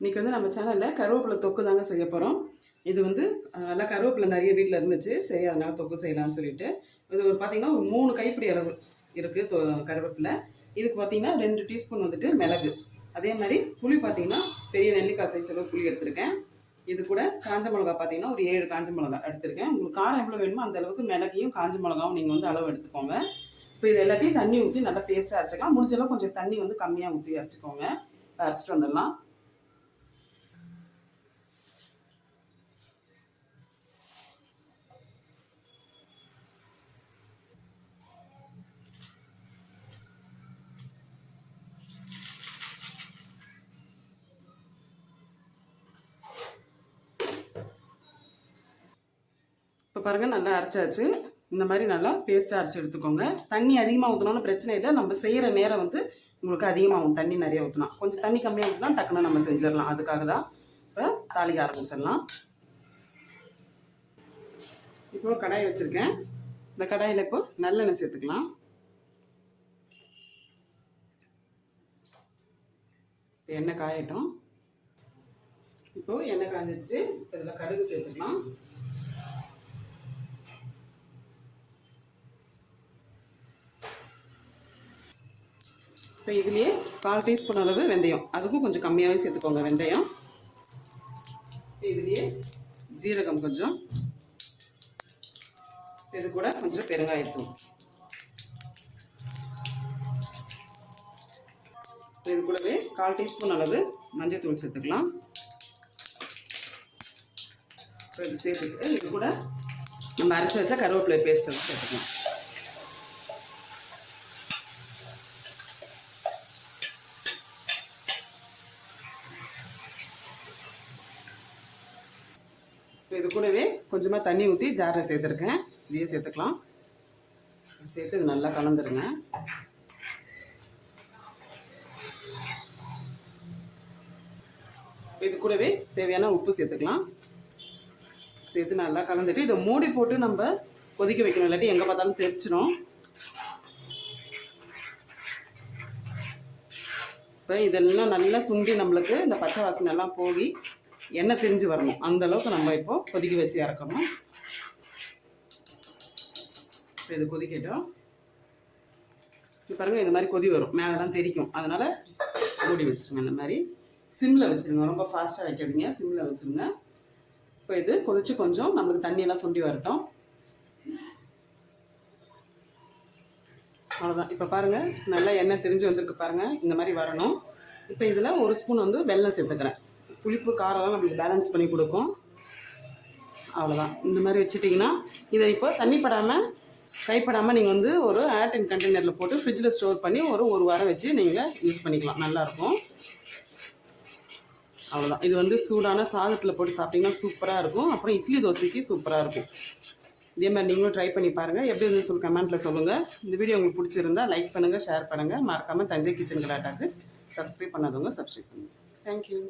இன்றைக்கி வந்து நம்ம சேனலில் கருவேப்பிலை தொக்கு தாங்க செய்ய போகிறோம் இது வந்து நல்லா கருவேப்பிலை நிறைய வீட்டில் இருந்துச்சு. சரி அதனால் தொக்கு செய்யலாம்னு சொல்லிட்டு. இது ஒரு பார்த்தீங்கன்னா ஒரு மூணு கைப்பிடி அளவு இருக்குது தொ கருவேப்பிலை. இதுக்கு பார்த்தீங்கன்னா ரெண்டு டீஸ்பூன் வந்துட்டு மிளகு. அதே மாதிரி புளி பார்த்தீங்கன்னா பெரிய நெல்லிக்காய் சைஸ் அளவு புளி எடுத்திருக்கேன். இது கூட காஞ்ச மிளகா பார்த்தீங்கன்னா ஒரு ஏழு காஞ்ச மிளகா எடுத்திருக்கேன். உங்களுக்கு காரம் எவ்வளோ வேணுமோ அந்த அளவுக்கு மிளகையும் காஞ்ச மிளகாவும் நீங்கள் வந்து அளவு எடுத்துக்கோங்க. இப்போ இது எல்லாத்தையும் தண்ணி ஊற்றி நல்லா பேஸ்ட்டாக அரைச்சிக்கலாம். முடிஞ்சளவு கொஞ்சம் தண்ணி வந்து கம்மியாக ஊற்றி அரைச்சிக்கோங்க. அரைச்சிட்டு வந்துடலாம். இப்போ பாருங்கள் நல்லா அரைச்சாச்சு. இந்த மாதிரி நல்லா பேஸ்ட்டாக அரைச்சி எடுத்துக்கோங்க. தண்ணி அதிகமாக ஊற்றினாலும் பிரச்சனை இல்லை. நம்ம செய்கிற நேரம் வந்து உங்களுக்கு அதிகமாகும் தண்ணி நிறைய ஊற்றினா கொஞ்சம் தண்ணி கம்மியாக ஊற்றினா டக்குன்னு நம்ம செஞ்சிடலாம். அதுக்காக தான் இப்போ தாளிக்க ஆரம்பிச்சிடலாம். இப்போ கடாய் வச்சுருக்கேன். இந்த கடாயில் இப்போ நல்லெண்ணெய் சேர்த்துக்கலாம். எண்ணெய் காயட்டும். இப்போது எண்ணெய் காய்ஞ்சிருச்சு இப்போ இதில் கடுகு சேர்த்துக்கலாம். இப்போ இதுலேயே கால் டீஸ்பூன் அளவு வெந்தயம். அதுக்கும் கொஞ்சம் கம்மியாகவே சேர்த்துக்கோங்க வெந்தயம். இப்போ இதுலேயே ஜீரகம் கொஞ்சம். இது கூட கொஞ்சம் பெருங்காயத்தூள். இது கூடவே கால் டீஸ்பூன் அளவு மஞ்சள்தூள் சேர்த்துக்கலாம். இது சேர்த்துக்கிட்டு இது கூட நம்ம அரைச்சி வச்சா கருவேப்பிலை பேஸ்ட் சேர்த்துக்கலாம். இது கூடவே கொஞ்சமாக தண்ணி ஊற்றி ஜாரில் சேர்த்துருக்கேன். இதையே சேர்த்துக்கலாம். சேர்த்து இது நல்லா கலந்துருங்க. இது கூடவே தேவையான உப்பு சேர்த்துக்கலாம். சேர்த்து நல்லா கலந்துட்டு இதை மூடி போட்டு நம்ம கொதிக்க வைக்கணும். இல்லாட்டி எங்கே பார்த்தாலும் தெரிச்சிடும் இப்போ இதெல்லாம் நல்லா சுண்டி நம்மளுக்கு இந்த பச்சை வாசனை எல்லாம் போகி எண்ணெய் தெரிஞ்சு வரணும்? அந்த அளவுக்கு நம்ம இப்போ கொதிக்க வச்சு இறக்கணும். இப்போ இது கொதிக்கட்டும். இப்போ பாருங்கள் இந்த மாதிரி கொதி வரும். மேலெல்லாம் தெரிக்கும். அதனால் மூடி வச்சுருங்க இந்த மாதிரி. சிம்மில் வச்சுருங்க. ரொம்ப ஃபாஸ்ட்டாக வைக்காதீங்க. சிம்மில் வச்சுருங்க. இப்போ இது கொதிச்சு கொஞ்சம் நம்மளுக்கு தண்ணியெல்லாம் சுண்டி வரட்டும். அவ்வளோதான் இப்போ பாருங்கள் நல்லா எண்ணெய் தெரிஞ்சு வந்திருக்கு பாருங்கள் இந்த மாதிரி வரணும். இப்போ இதில் ஒரு ஸ்பூன் வந்து வெள்ளம் சேர்த்துக்கிறேன். புளிப்பு காரம்லாம் நம்மளுக்கு பேலன்ஸ் பண்ணி கொடுக்கும். அவ்வளோதான் இந்த மாதிரி வச்சுட்டிங்கன்னா இதை இப்போ தண்ணி படாமல் கைப்படாமல் நீங்கள் வந்து ஒரு ஏர்டின் கண்டெய்னரில் போட்டு ஃப்ரிட்ஜில் ஸ்டோர் பண்ணி ஒரு ஒரு வாரம் வச்சு நீங்கள் யூஸ் பண்ணிக்கலாம். நல்லாயிருக்கும் அவ்வளோதான் இது வந்து சூடான சாதத்தில் போட்டு சாப்பிட்டிங்கன்னா சூப்பராக இருக்கும். அப்புறம் இட்லி தோசைக்கு சூப்பராக இருக்கும். இதே மாதிரி நீங்களும் ட்ரை பண்ணி பாருங்கள் எப்படி இருந்து சொல்லி கமெண்ட்டில் சொல்லுங்கள் இந்த வீடியோ உங்களுக்கு பிடிச்சிருந்தா லைக் பண்ணுங்கள் ஷேர் பண்ணுங்கள் மறக்காமல் தஞ்சை கிச்சன் கலாட்டாக்கு சப்ஸ்கிரைப் பண்ணாதவங்க சப்ஸ்கிரைப் பண்ணுங்கள் தேங்க்யூ